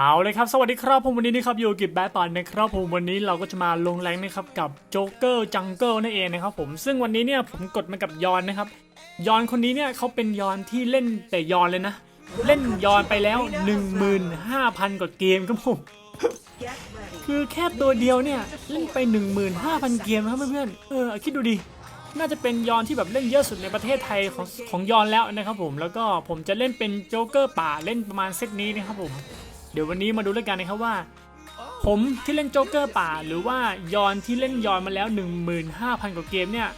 เอาเลยครับ สวัสดีครับผมวันนี้นะครับอยู่กับแบทตอนนะครับผมวันนี้เราก็จะมาลงแรงนะครับกับโจ๊กเกอร์จังเกิลนั่นเองนะครับผมซึ่งวันนี้เนี่ยผมกดมากับยอนนะครับ ยอนคนนี้เนี่ยเขาเป็นยอนที่เล่นแต่ยอนเลยนะ เล่นยอนไปแล้ว 15,000 กว่าเกมครับผมคือแค่ตัวเดียวเนี่ยเล่นไป 15,000 เกมนะครับเพื่อนๆเออคิดดูดิน่าจะเป็นยอนที่แบบเล่นเยอะสุดในประเทศไทยของของยอนแล้วนะครับผมแล้วก็ผมจะเล่นเป็นโจ๊กเกอร์ป่าเล่นประมาณเซตนี้นะครับผม ดี๋ยววันนี้มาดูด้วยกันนะครับว่า ผมที่เล่นโจ๊กเกอร์ป่า หรือว่ายอนที่เล่นยอนมาแล้ว 15,000 กว่าเกมเนี่ย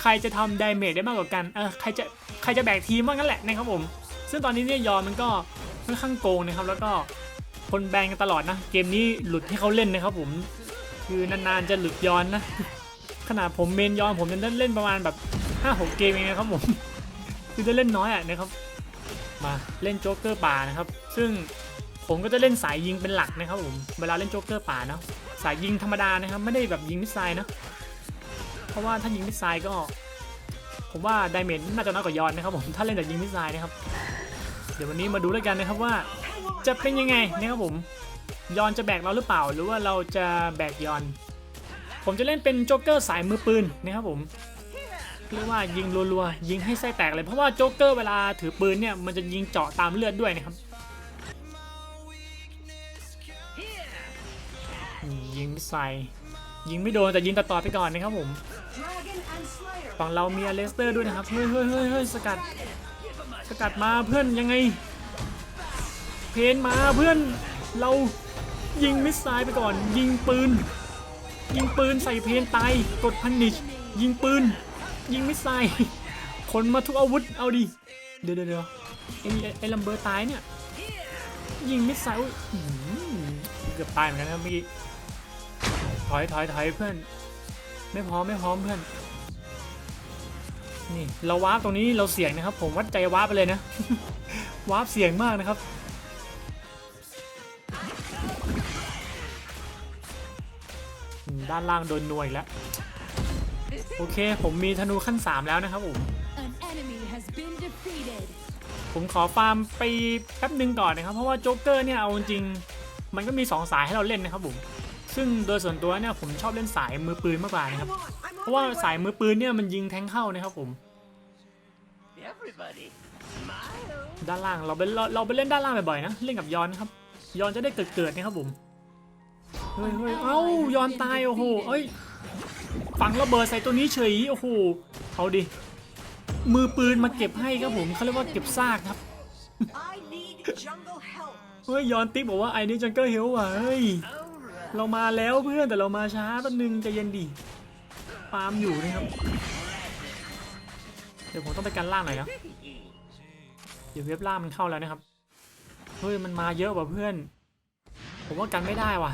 ใครจะทำดาเมจได้มากกว่ากันเออใครจะใครจะแบกทีมว่างั้นแหละนะครับผม ซึ่งตอนนี้เนี่ยยอนมันก็ค่อนข้างโกงนะครับ แล้วก็คนแบนกันตลอดนะ เกมนี้หลุดให้เขาเล่นนะครับผม คือนานๆจะหลุดยอนนะ ขนาดผมเมนยอนผมยังเล่นประมาณแบบ5-6เกมเองนะครับผม คือได้เล่นน้อยอะนะครับ มาเล่นโจ๊กเกอร์ป่านะครับ ซึ่ง ผมก็จะเล่นสายยิงเป็นหลักนะครับผม เวลาเล่นโจ๊กเกอร์ป่าเนาะ สายยิงธรรมดานะครับ ไม่ได้แบบยิงมิสไซล์นะ เพราะว่าถ้ายิงมิสไซล์ก็ ผมว่าไดเมจน่าจะน้อยกว่ายอนนะครับผม ถ้าเล่นแต่ยิงมิสไซล์นะครับ เดี๋ยววันนี้มาดูด้วยกันนะครับว่า จะเป็นยังไงนะครับผม ยอนจะแบกเราหรือเปล่า หรือว่าเราจะแบกยอน ผมจะเล่นเป็นโจ๊กเกอร์สายมือปืนนะครับผมเรียกว่ายิงรัวๆยิงให้ไส้แตกเลยเพราะว่าโจ๊กเกอร์เวลาถือปืนเนี่ยมันจะยิงเจาะตามเลือดด้วยนะครับ ยิงใส่ ยิงไม่โดนแต่ยิงต่อๆไปก่อนนะครับผมฝั่งเรามีอเลสเตอร์ด้วยนะครับ เฮ้ยเฮ้ยเฮ้ยเฮ้ยสกัด สกัดมาเพื่อนยังไง เพนมาเพื่อน เรายิงมิสไซล์ไปก่อน ยิงปืน ยิงปืนใส่เพนตาย กดพันนิช ยิงปืน ยิงมิสไซล์คนมาทุกอาวุธ เอาดิ เดี๋ยวเดี๋ยวเดไอ้ไอ้ลัมเบอร์ตายเนี่ย ยิงมิสไซล์อุ๊ยเกือบตายเหมือนกันนะเมื่อกี้ ถอยถอยถอยเพื่อน ไม่พร้อมไม่พร้อมเพื่อน นี่เราวาร์ปตรงนี้เราเสี่ยงนะครับ ผมวัดใจวาร์ปไปเลยนะ วาร์ปเสี่ยงมากนะครับอืมด้านล่างโดนหน่วยแล้ว โอเค ผมมีธนูขั้น 3 แล้วนะครับผม An enemy has been defeated. ผมขอฟาร์มไปแป๊บหนึ่งก่อนนะครับ เพราะว่าโจ๊กเกอร์เนี่ยเอาจริงๆมันก็มี 2 สายให้เราเล่นนะครับผม ซึ่งโดยส่วนตัวเนี่ยผมชอบเล่นสายมือปืนมากกว่านะครับ เพราะว่าสายมือปืนเนี่ยมันยิงแทงเข้านะครับผม Everybody, ด้านล่างเราไปเราเราไปเล่นด้านล่างบ่อยๆนะ เล่นกับยอนนะครับ ยอนจะได้เกิดเกิดๆนะครับผม เฮ้ยเฮ้ยเอ้ายอนตายโอ้โหเอ้ยฝังระเบิดใส่ตัวนี้เฉยโอ้โหเอาดิ มือปืนมาเก็บให้ครับผมเขาเรียกว่าเก็บซากครับ I need jungle help. เฮ้ยยอนติ๊กบอกว่าไอ้นี่จังเกิลเฮลว่ะเฮ้ย Alright. เรามาแล้วเพื่อนแต่เรามาช้าแป๊บนึงใจเย็นดิฟาร์มอยู่นะครับ เดี๋ยวผมต้องไปกันล่างหน่อยนะเดี๋ยวเว็บล่างมันเข้าแล้วนะครับเฮ้ยมันมาเยอะว่ะเพื่อน ผมว่ากันไม่ได้ว่ะ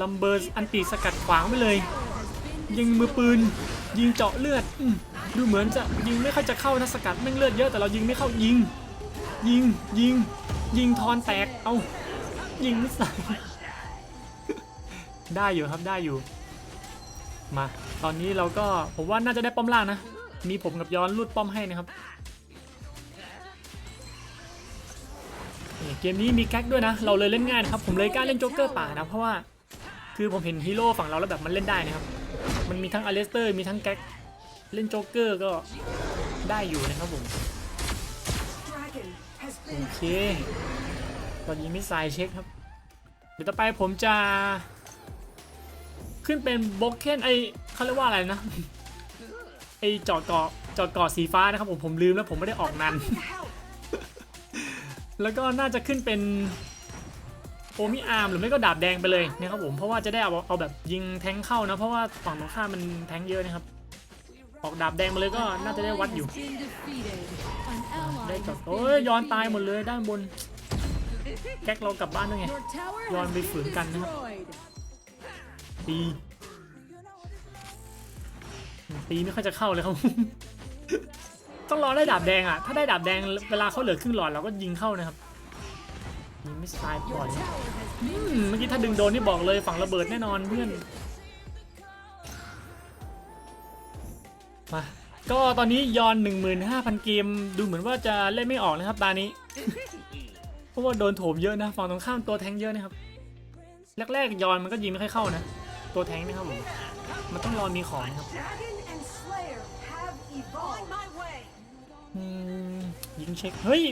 ลัมเบอร์อันตีสกัดขวางไปเลย ยิงมือปืน ยิงเจาะเลือดอดูเหมือนจะยิงไม่ค่อยจะเข้านะสกัดแม่งเลือดเยอะแต่เรายิงไม่เข้ายิง ยิงยิง ยิงทอนแตกเอายิงไม่ใส่ ได้อยู่ครับได้อยู่ มา ตอนนี้เราก็ผมว่าน่าจะได้ป้อมล่างนะ มีผมกับย้อนรูดป้อมให้นะครับเกมนี้มีแก๊กด้วยนะ เราเลยเล่นง่ายนะครับ ผมเลยกล้าเล่นโจ๊กเกอร์ป่านะ เพราะว่าคือผมเห็นฮีโร่ฝั่งเราแล้วแบบมันเล่นได้นะครับ มันมีทั้งอเลสเตอร์มีทั้งแก๊กเล่นโจ๊กเกอร์ก็ได้อยู่นะครับผมโอเคตอนนี้มิสไซล์เช็คครับ เดี๋ยวต่อไปผมจะ ขึ้นเป็นบล็อกเคนไอเขาเรียกว่าอะไรนะ ไอจอดเกาะจอดเกาะสีฟ้านะครับผมผมลืมแล้วผมไม่ได้ออกนัน help. แล้วก็น่าจะขึ้นเป็นโอมิอาร์มหรือไม่ก็ดาบแดงไปเลยนะครับผมเพราะว่าจะได้เอาเอาแบบยิงแทงเข้านะ เพราะว่าฝั่งตรงข้ามมันแทงเยอะนะครับ ออกดาบแดงมาเลยก็น่าจะได้วัดอยู่ Has been defeated. An ได้ ally จอด has โอ้ย been ย้อนตาย defeated. หมดเลยด้านบนแก๊กเรากลับบ้านด้วยไง Your tower ย้อน has ไปฝืน been กันนะครับ destroyed. ตีตีไม่ค่อยจะเข้าเลยครับ ต้องรอได้ดาบแดงอะ ถ้าได้ดาบแดงเวลาเขาเหลือครึ่งหลอดเราก็ยิงเข้านะครับยิงไม่ตายปล่อยเมื่อกี้ถ้าดึงโดนนี่บอกเลยฝั่งระเบิดแน่นอนเพื่อนมาก็ตอนนี้ยอน 15,000 เกม ดูเหมือนว่าจะเล่นไม่ออกนะครับตานี้ เพราะว่าโดนโถมเยอะนะฝั่งตรงข้ามตัวแทงเยอะนะครับ แรกๆยอนมันก็ยิงไม่ค่อยเข้านะ ตัวแทงนะครับผม มันต้องรอมีของนะครับยิงเช็ค เฮ้ย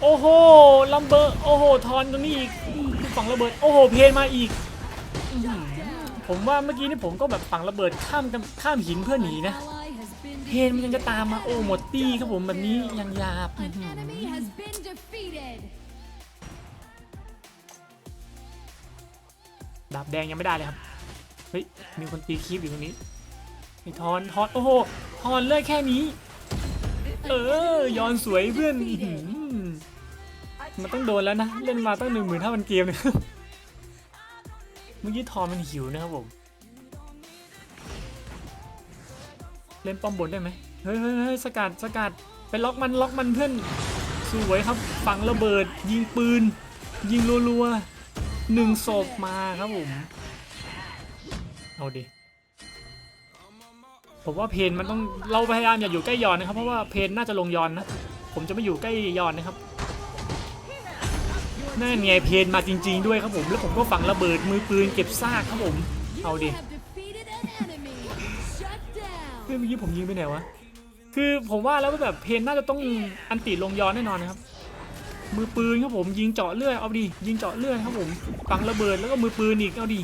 โอ้โหลัมเบอร์ โอ้โห ทอนตรงนี้อีกฝั่งระเบิด โอ้โห เพนมาอีก ผมว่าเมื่อกี้นี่ผมก็แบบฝั่งระเบิดข้ามกันข้ามหินเพื่อหนีนะ เพนมันยังจะตามมา โอ้หมดตี้ครับผมแบบนี้ยังหยาบดาบแดงยังไม่ได้เลยครับ เฮ้ย มีคนตีคีบอยู่ตรงนี้ไอ้ทอนทอนโอ้โหทอนเลือดแค่นี้ เออย้อนสวยเพื่อนมันต้องโดนแล้วนะ เล่นมาตั้งหนึ่งหมื่นห้าพันเกมเนี่ยเมื่อกี้ทอนมันหิวนะครับผม เล่นป้อมบนได้ไหมเฮ้ยเฮ้ยเฮ้ยสกัดสกัดไปล็อกมันล็อกมันเพื่อนสวยครับฝังระเบิด ยิงปืน ยิงรัวๆหนึ่งศพมาครับผม เอาดิผมว่าเพนมันต้องเราพยายามอย่าอยู่ใกล้ยอนนะครับ เพราะว่าเพนน่าจะลงยอนนะ ผมจะไม่อยู่ใกล้ยอนนะครับนั่นไงเพนมาจริง ๆ ด้วยครับผมแล้วผมก็ฝังระเบิดมือปืนเก็บซากครับผม เอาดิเมื่อกี้ผมยิงไปไหนวะคือผมว่าแล้วแบบเพนน่าจะต้องอันติลงยอนแน่นอนนะครับ มือปืนครับผมยิงเจาะเลือดเอาดิยิงเจาะเลือดครับผมฝังระเบิดแล้วก็มือปืนอีกเอาดิ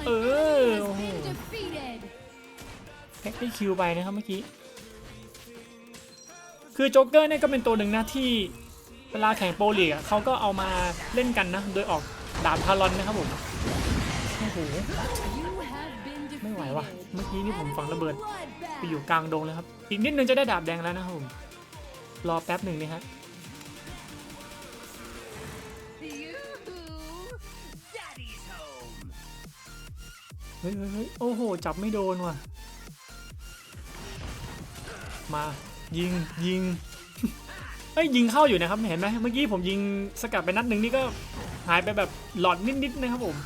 An Oh, enemy has oh. been defeated. แท็กได้คิวไปนะครับเมื่อกี้ คือโจ๊กเกอร์เนี่ยก็เป็นตัวหนึ่งนะที่เวลาแข่งโปรลีกอะเขาก็เอามาเล่นกันนะ โดยออกดาบทารอนนะครับผมโอ้โห You have been ไม่ไหวว่ะ defeated. เมื่อกี้นี่ผมฝังระเบิด Bloodbath. ไปอยู่กลางดงเลยครับ อีกนิดนึงจะได้ดาบแดงแล้วนะครับผม รอแป๊บหนึ่งนี่ฮะ เฮ้ยเฮ้ยโอ้โห จับไม่โดนว่ะ มายิงยิงเอ้ยยิงเข้าอยู่นะครับเห็นไหมเมื่อกี้ผมยิงสกัดไปนัดหนึ่งนี่ก็หายไปแบบหลอดนิดๆนะครับผม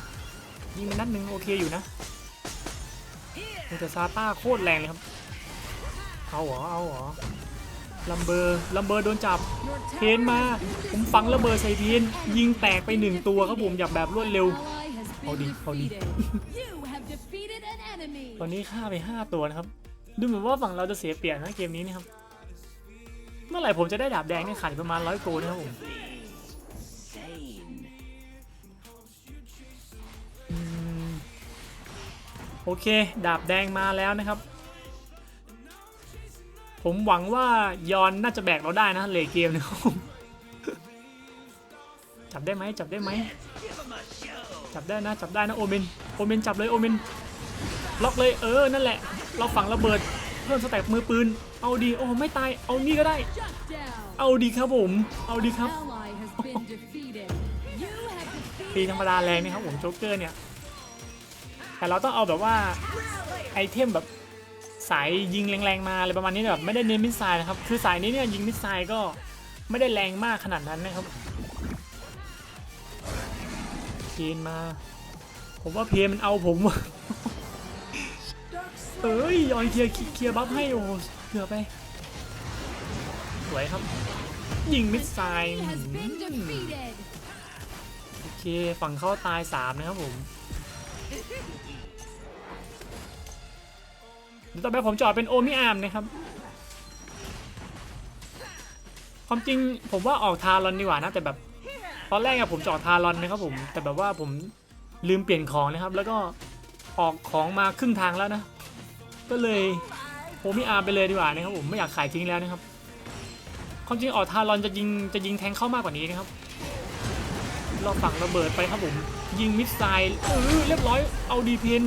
ยิงไปนัดหนึ่งโอเคอยู่นะแต่ซาต้าโคตรแรงเลยครับ เอาเหรอเอาเหรอลัมเบอร์ลัมเบอร์โดนจับ เพนมา ผมฟังระเบิดใส่เพนยิงแตกไปหนึ่งตัวครับผมอยากแบบรวดเร็ว ally has been Hold it, hold it. defeated. ตอนนี้ฆ่าไป 5 ตัวนะครับ ดูเหมือนว่าฝั่งเราจะเสียเปรียบนะเกมนี้นะครับ เมื่อไหร่ผมจะได้ดาบแดงเนี่ยขาดประมาณร้อยโกนะครับผมโอเค ดาบแดงมาแล้วนะครับ ผมหวังว่ายอนน่าจะแบกเราได้นะเลเกมนะครับผมจับได้ไหมจับได้ไหมจับได้นะจับได้นะโอเมนโอเมนจับเลยโอเมน ล็อกเลยเออนั่นแหละ เราฝังระเบิดเพิ่มสแต็กมือปืน เอาดีโอ้ไม่ตายเอานี่ก็ได้ เอาดีครับผม เอาดีครับตีธรรมดาแรงนี่ครับผมโจ๊กเกอร์เนี่ยแต่เราต้องเอาแบบว่าไอเทมแบบสายยิงแรงๆมาอะไรประมาณนี้แบบไม่ได้เน้นมิสไซล์นะครับคือสายนี้เนี่ยยิงมิสไซล์ก็ไม่ได้แรงมากขนาดนั้นนะครับเพนมา ผมว่าเพนมันเอาผม เอ้ยยอนเคลียร์เคลียร์บัฟให้โอ้โหเกือบไปสวยครับ ยิงมิดไซล์ He has been defeated. โอเคฝั่งเขาตาย 3 นะครับผมเดี๋ยวต่อไปผมจอดเป็นโอมิอาร์มนะครับความจริงผมว่าออกทารอนดีกว่านะแต่แบบตอนแรกอะผมจอดทารอนนะครับผม แต่แบบว่าผมลืมเปลี่ยนของนะครับ แล้วก็ออกของมาครึ่งทางแล้วนะ ก็เลยโอมิอาร์ไปเลยดีกว่านะครับผมไม่อยากขายทิ้งแล้วนะครับความจริงออกทารอนจะยิงจะยิงแทงเข้ามากกว่านี้นะครับเราฝังระเบิดไปครับผมยิงมิสไซล์เออเรียบร้อยเอาดีเพน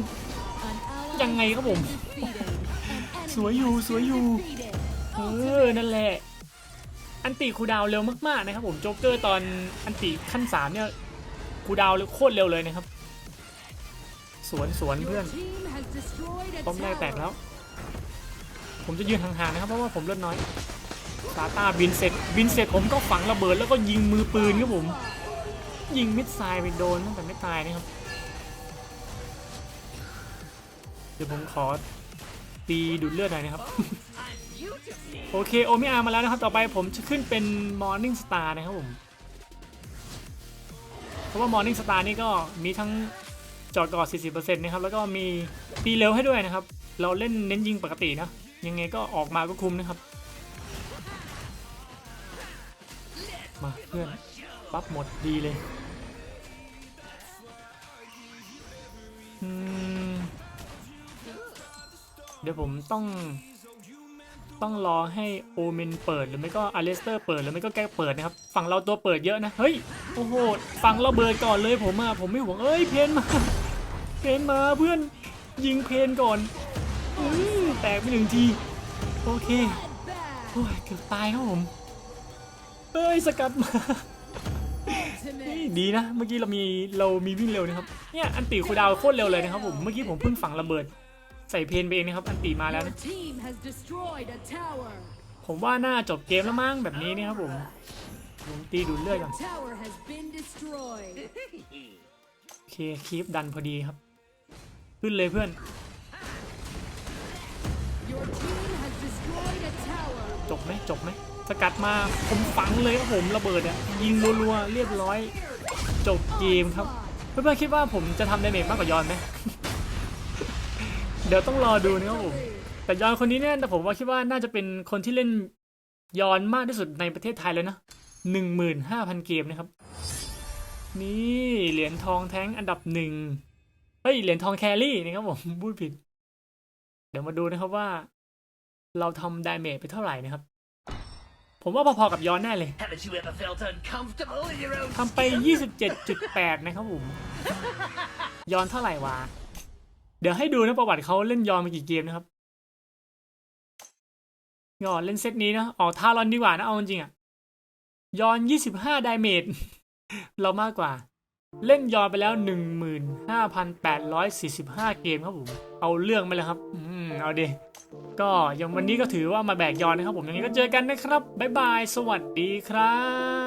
ยังไงครับผม สวยอยู่สวยอยู่เออนั่นแหละ อันติคูดาวเร็วมากๆนะครับผมโจ๊กเกอร์ตอนอันติขั้น3เนี่ยคูดาวเร็วโคตรเร็วเลยนะครับ สวนสวนเพื่อน ป้อมแรกแตกแล้ว ผมจะยืนห่างๆนะครับเพราะว่าผมเลือดน้อยซาต้าบินเสร็จบินเสร็จผมก็ฝังระเบิดแล้วก็ยิงมือปืนครับผม ยิงมิดไซล์ไปโดนตั้งแต่ไม่ตายนะครับเดี๋ยวผมขอตีดูดเลือดหน่อยนะครับ โอเคโอมิอาร์มาแล้วนะครับ ต่อไปผมจะขึ้นเป็น Morning Star นะครับผม เพราะว่า Morning Star นี่ก็มีทั้ง จอดก่อ40%นะครับแล้วก็มีตีเร็วให้ด้วยนะครับ เราเล่นเน้นยิงปกตินะ ยังไงก็ออกมาก็คุ้มนะครับ มาเพื่อนปั๊บหมดดีเลยเดี๋ยวผมต้อง ต้องรอให้โอเมนเปิดหรือไม่ก็อาเลสเตอร์เปิดหรือไม่ก็แกเปิดนะครับ ฝั่งเราตัวเปิดเยอะนะ เฮ้ย โอ้โห ฝั่งเราเบิดก่อนเลยผมอะผมไม่ห่วง เอ้ย เพนมา เพนมาเพื่อนยิงเพนก่อนอแตกไปหนึ่งที โอเค โอ้ยเกือบตายครับผมเฮ้ยสกัดมาดีนะ เมื่อกี้เรามีเรามีวิ่งเร็วนะครับ เนี่ยอันตีคูดาวโคตรเร็วเลยนะครับผม เมื่อกี้ผมเพิ่งฝังระเบิด ใส่เพนไปเองนะครับ อันตีมาแล้วนะผมว่าน่าจบเกมแล้วมั้งแบบนี้เนี่ยครับผมผมตีดูดเลือดก่อนโอเคคีปดันพอดีครับ ขึ้นเลยเพื่อน Your team has destroyed a tower. จบไหมจบไหมสกัดมาผมฝังเลยครับผมระเบิดเนี่ยยิงรัวๆเรียบร้อย จบเกมครับ เพื่อนๆคิดว่าผมจะทำดาเมจมากกว่ายอนไหมเดี๋ยวต้องรอดูนะครับผมแต่ยอนคนนี้เนี่ยแต่ผมว่าคิดว่าน่าจะเป็นคนที่เล่นยอนมากที่สุดในประเทศไทยเลยนะหนึ่งหมื่นห้าพันเกมนะครับ นี่เหรียญทองแท้งอันดับหนึ่ง เฮ้ยเหรียญทองแครี่นะครับผมพูดผิด เดี๋ยวมาดูนะครับว่า เราทำดาเมจไปเท่าไหร่นะครับ ผมว่าพอๆกับยอนแน่เลย Haven't you ever felt uncomfortable in your own ทำไป 27.8 นะครับผมยอนเท่าไหร่วะเดี๋ยวให้ดูนะประวัติเขาเล่นยอนมากี่เกมนะครับยอนเล่นเซตนี้นะออกทารอนดีกว่านะเอาจริงๆอะยอน 25ไดเมจเรามากกว่า เล่นย้อนไปแล้ว 15,845 เกมครับผม เอาเรื่องไปเลยครับ อืม เอาดิ ก็อย่างวันนี้ก็ถือว่ามาแบกย้อนนะครับผมอย่างนี้ก็เจอกันนะครับ บ๊ายบาย สวัสดีครับ